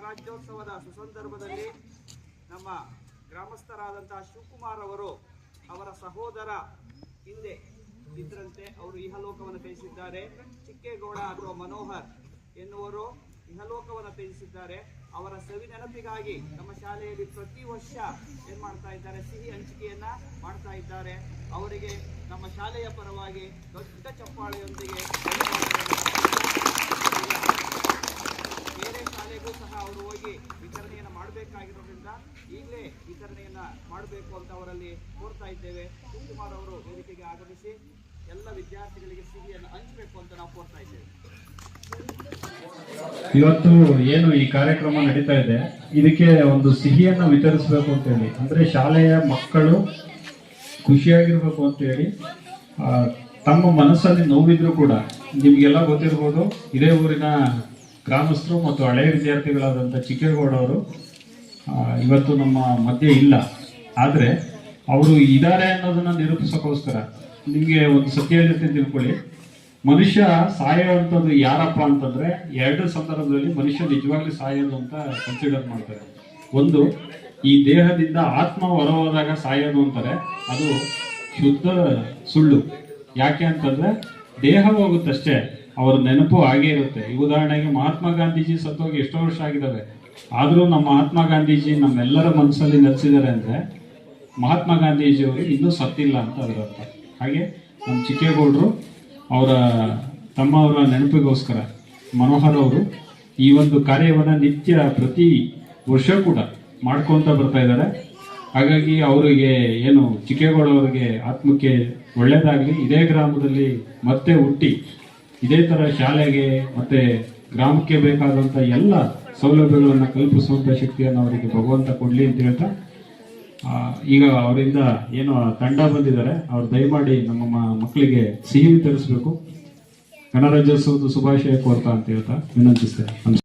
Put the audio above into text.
ಗಣರಾಜ್ಯೋತ್ಸವದ ಸುಸಂದರ್ಭದಲ್ಲಿ ನಮ್ಮ ಗ್ರಾಮಸ್ಥರಾದಂತಹ ಶಿವಕುಮಾರ್ ಅವರು ಅವರ ಸಹೋದರ ಹಿಂದೆ ಇದ್ರಂತೆ ಅವರು ಇಹಲೋಕವನ್ನು ತ್ಯಜಿಸಿದ್ದಾರೆ ಚಿಕ್ಕೇಗೌಡ ಅಥವಾ ಮನೋಹರ್ ಎನ್ನುವರು ಇಹಲೋಕವನ್ನು ತ್ಯಜಿಸಿದ್ದಾರೆ ಅವರ ಸವಿ ನೆನಪಿಗಾಗಿ ನಮ್ಮ ಶಾಲೆಯಲ್ಲಿ ಪ್ರತಿ ವರ್ಷ ಏನ್ ಮಾಡ್ತಾ ಇದ್ದಾರೆ? ಸಿಹಿ ಹಂಚಿಕೆಯನ್ನ ಮಾಡ್ತಾ ಇದ್ದಾರೆ. ಅವರಿಗೆ ನಮ್ಮ ಶಾಲೆಯ ಪರವಾಗಿ ದೊಡ್ಡ ಚಪ್ಪಾಳೆಯೊಂದಿಗೆ ಬೇರೆ ಶಾಲೆಗೂ ಸಹ ಅವರು ಹೋಗಿ ವಿತರಣೆಯನ್ನು ಮಾಡಬೇಕಾಗಿರೋದ್ರಿಂದ ಈಗಲೇ ವಿತರಣೆಯನ್ನ ಮಾಡಬೇಕು ಅಂತ ಅವರಲ್ಲಿ ಕೋರ್ತಾ ಇದ್ದೇವೆ. ಶಿವಕುಮಾರ್ ಅವರು ವೇದಿಕೆಗೆ ಆಗಮಿಸಿ ಎಲ್ಲ ವಿದ್ಯಾರ್ಥಿಗಳಿಗೆ ಸಿಹಿಯನ್ನು ಹಂಚಬೇಕು ಅಂತ ನಾವು ಕೋರ್ತಾ ಇದ್ದೇವೆ. ಇವತ್ತು ಏನು ಈ ಕಾರ್ಯಕ್ರಮ ನಡೀತಾ ಇದೆ? ಇದಕ್ಕೆ ಒಂದು ಸಿಹಿಯನ್ನು ವಿತರಿಸಬೇಕು ಅಂತ ಹೇಳಿ. ಅಂದ್ರೆ ಶಾಲೆಯ ಮಕ್ಕಳು ಖುಷಿಯಾಗಿರ್ಬೇಕು ಅಂತ ಹೇಳಿ ತಮ್ಮ ಮನಸ್ಸಲ್ಲಿ ನೋವಿದ್ರು ಕೂಡ ನಿಮಗೆಲ್ಲ ಗೊತ್ತಿರ್ಬೋದು ಇದೇ ಊರಿನ ಗ್ರಾಮಸ್ಥರು ಮತ್ತು ಹಳೆಯ ವಿದ್ಯಾರ್ಥಿಗಳಾದಂಥ ಚಿಕ್ಕೇಗೌಡ ಅವರು ಆ, ಇವತ್ತು ನಮ್ಮ ಮಧ್ಯೆ ಇಲ್ಲ. ಆದರೆ ಅವರು ಇದ್ದಾರೆ ಅನ್ನೋದನ್ನ ನಿರೂಪಿಸೋಕ್ಕೋಸ್ಕರ ನಿಮಗೆ ಒಂದು ಸತ್ಯ ತಿಳ್ಕೊಳ್ಳಿ. ಮನುಷ್ಯ ಸಾಯೋವಂಥದ್ದು ಯಾರಪ್ಪ ಅಂತಂದ್ರೆ ಎರಡು ಸಂದರ್ಭದಲ್ಲಿ ಮನುಷ್ಯ ನಿಜವಾಗ್ಲೂ ಸಾಯೋದು ಅಂತ ಕನ್ಸಿಡರ್ ಮಾಡ್ತಾರೆ. ಒಂದು, ಈ ದೇಹದಿಂದ ಆತ್ಮ ಹೊರಹೋದಾಗ ಸಾಯೋದು ಅಂತಾರೆ. ಅದು ಶುದ್ಧ ಸುಳ್ಳು. ಯಾಕೆ ಅಂತಂದ್ರೆ ದೇಹ ಹೋಗುತ್ತಷ್ಟೇ. ಅವ್ರ ನೆನಪು ಹಾಗೆ ಇರುತ್ತೆ. ಉದಾಹರಣೆಗೆ ಮಹಾತ್ಮ ಗಾಂಧೀಜಿ ಸತ್ತೋಗಿ ಎಷ್ಟೋ ವರ್ಷ ಆಗಿದ್ದಾವೆ. ಆದರೂ ನಮ್ಮ ಮಹಾತ್ಮ ಗಾಂಧೀಜಿ ನಮ್ಮೆಲ್ಲರ ಮನಸ್ಸಲ್ಲಿ ನೆಲೆಸಿದ್ದಾರೆ ಅಂದ್ರೆ ಮಹಾತ್ಮ ಗಾಂಧೀಜಿಯವರು ಇನ್ನೂ ಸತ್ತಿಲ್ಲ ಅಂತ ಅದರ ಅರ್ಥ. ಹಾಗೆ ನಮ್ಮ ಚಿಕ್ಕೇಗೌಡರು ಅವರ, ತಮ್ಮವರ ನೆನಪಿಗೋಸ್ಕರ ಮನೋಹರ್ ಅವರು ಈ ಒಂದು ಕಾರ್ಯವನ್ನು ನಿತ್ಯ ಪ್ರತಿ ವರ್ಷ ಕೂಡ ಮಾಡ್ಕೊಂತ ಬರ್ತಾ ಇದ್ದಾರೆ. ಹಾಗಾಗಿ ಅವರಿಗೆ ಏನು ಚಿಕ್ಕೇಗೌಡ ಅವರಿಗೆ ಆತ್ಮಕ್ಕೆ ಒಳ್ಳೆಯದಾಗಲಿ ಇದೇ ಗ್ರಾಮದಲ್ಲಿ ಮತ್ತೆ ಹುಟ್ಟಿ ಇದೇ ಥರ ಶಾಲೆಗೆ ಮತ್ತೆ ಗ್ರಾಮಕ್ಕೆ ಬೇಕಾದಂಥ ಎಲ್ಲ ಸೌಲಭ್ಯಗಳನ್ನು ಕಲ್ಪಿಸುವಂಥ ಶಕ್ತಿಯನ್ನು ಅವರಿಗೆ ಭಗವಂತ ಕೊಡಲಿ ಅಂತ ಹೇಳ್ತಾ ಈಗ ಅವರಿಂದ ಏನು ತಂಡ ಬಂದಿದ್ದಾರೆ. ಅವ್ರು ದಯಮಾಡಿ ನಮ್ಮ ಮಕ್ಕಳಿಗೆ ಸಿಹಿ ವಿತರಿಸಬೇಕು. ಗಣರಾಜ್ಯೋತ್ಸವದ ಶುಭಾಶಯ ಕೋರ್ತಾ ಅಂತ ಹೇಳ್ತಾ ವಿನಂತಿಸ್ತೇನೆ.